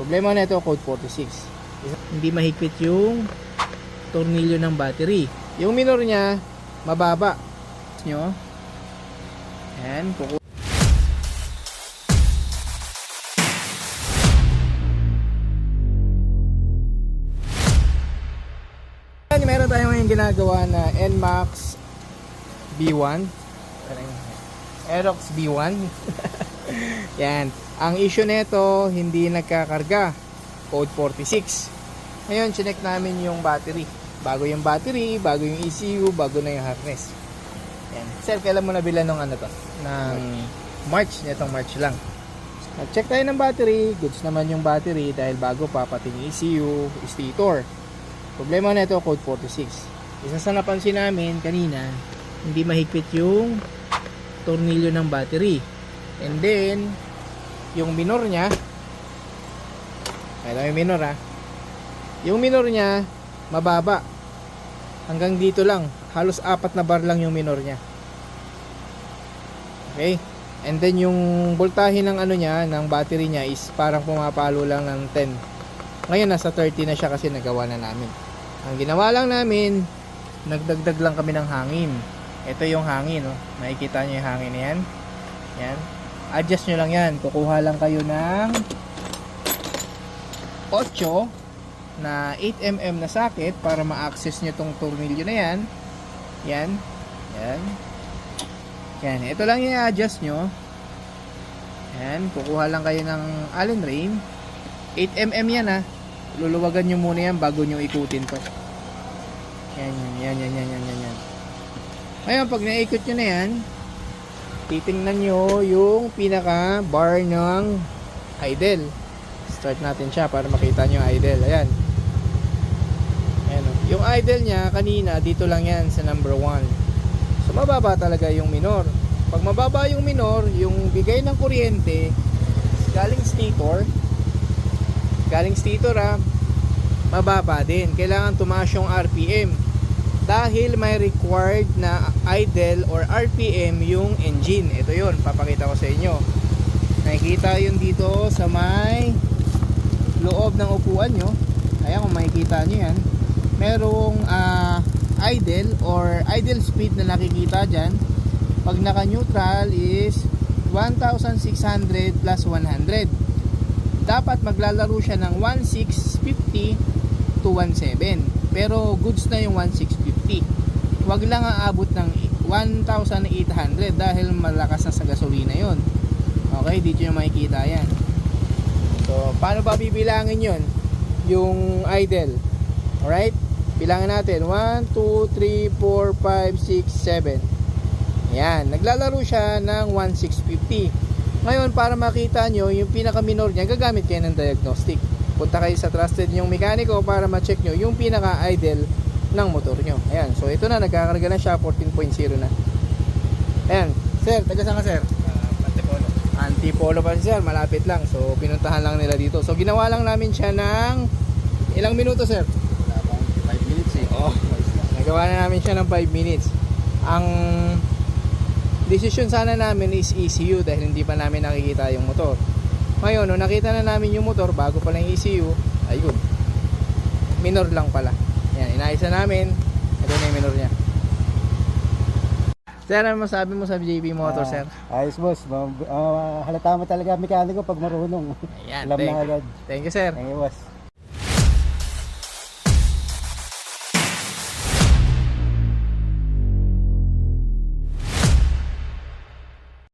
Problema na ito, code 46. Hindi mahigpit yung tornilyo ng battery. Yung minor niya, mababa. Nyo? Yan, kuku Yan, meron tayo ngayon ginagawa na NMAX B1. Aerox B1. Yan. Ang issue nito, hindi nagkakarga. Code 46. Ngayon, chinek namin yung battery. Bago yung battery, bago yung ECU, bago na yung harness. Yan. Sir, kailan mo nabilan ng ano to? Ng March. Netong March lang. Nag-check tayo ng battery. Goods naman yung battery dahil bago pa pati yung ECU, stator. Problema na ito, code 46. Isa sa napansin namin kanina, hindi mahigpit yung tornilyo ng battery. And then, yung minor niya, ito yung minor ha, yung minor niya, mababa. Hanggang dito lang. Halos apat na bar lang yung minor niya. Okay? And then yung voltahe ng ano niya, ng battery niya is parang pumapalo lang ng 10. Ngayon nasa 30 na siya kasi nagawa na namin. Ang ginawa lang namin, nagdagdag lang kami ng hangin. Ito yung hangin, no? Makikita nyo yung hangin yan. Yan. Adjust nyo lang yan. Kukuha lang kayo ng 8 na 8mm na socket para ma-access nyo tong tornilyo na yan. Yan. Yan. Yan. Ito lang yung i-adjust nyo. Yan. Kukuha lang kayo ng Allen Rain. 8mm yan ha. Luluwagan nyo muna yan bago nyo ikutin to. Yan, yan, yan, yan, yan, yan, yan. Ngayon, pag naikot nyo na yan, titingnan nyo yung pinaka bar ng idle. Start natin siya para makita nyo idle. Ayan. Ayan. o. Yung idle niya, kanina, dito lang yan sa number 1. So, mababa talaga yung minor. Pag mababa yung minor, yung bigay ng kuryente, galing stator, galing stator ha, mababa din. Kailangan tumaas yung RPM. Dahil may required na idle or RPM yung engine. Ito yun, papakita ko sa inyo. Nakikita yun dito sa may loob ng upuan nyo. Ayan kung makikita nyo yan. Merong ah, idle or idle speed na nakikita dyan. Pag naka-neutral is 1,600 plus 100 dapat maglalaro siya ng 1650 to 17 pero goods na yung 1650 wag lang aabot ng 1800 dahil malakas na sa gasolina yon okay dito nyo makikita yan. So paano ba bibilangin yon yung idle. Alright? Bilangan natin. 1, 2, 3, 4, 5, 6, 7 yan naglalaro siya ng 1650 ngayon, para makita nyo yung pinaka-minor niya, gagamit kayo ng diagnostic. Punta kayo sa trusted yung mekaniko para ma-check nyo yung pinaka-idle ng motor nyo. Ayan, so ito na, nagkakarga na siya, 14.0 na. Ayan, sir, taga saan ka sir? Antipolo. Antipolo pa si sir, malapit lang. So, pinuntahan lang nila dito. So, ginawa lang namin siya ng ilang minuto sir? Wala pang 5 minutes eh. Oo. Nagawa na namin siya ng 5 minutes. Ang decision sana namin is ECU dahil hindi pa namin nakikita yung motor. Ngayon, no, nakita na namin yung motor bago pa lang yung ECU, ayun. Minor lang pala. Na namin. Ito na yung minor niya. Sir, ano masabi mo sa JB Motor, Ah, sir? Ayos boss. Ah, halata mo talaga mekaniko pag marunong. Ayan, Alam thank, na agad. thank you, sir. Thank you boss.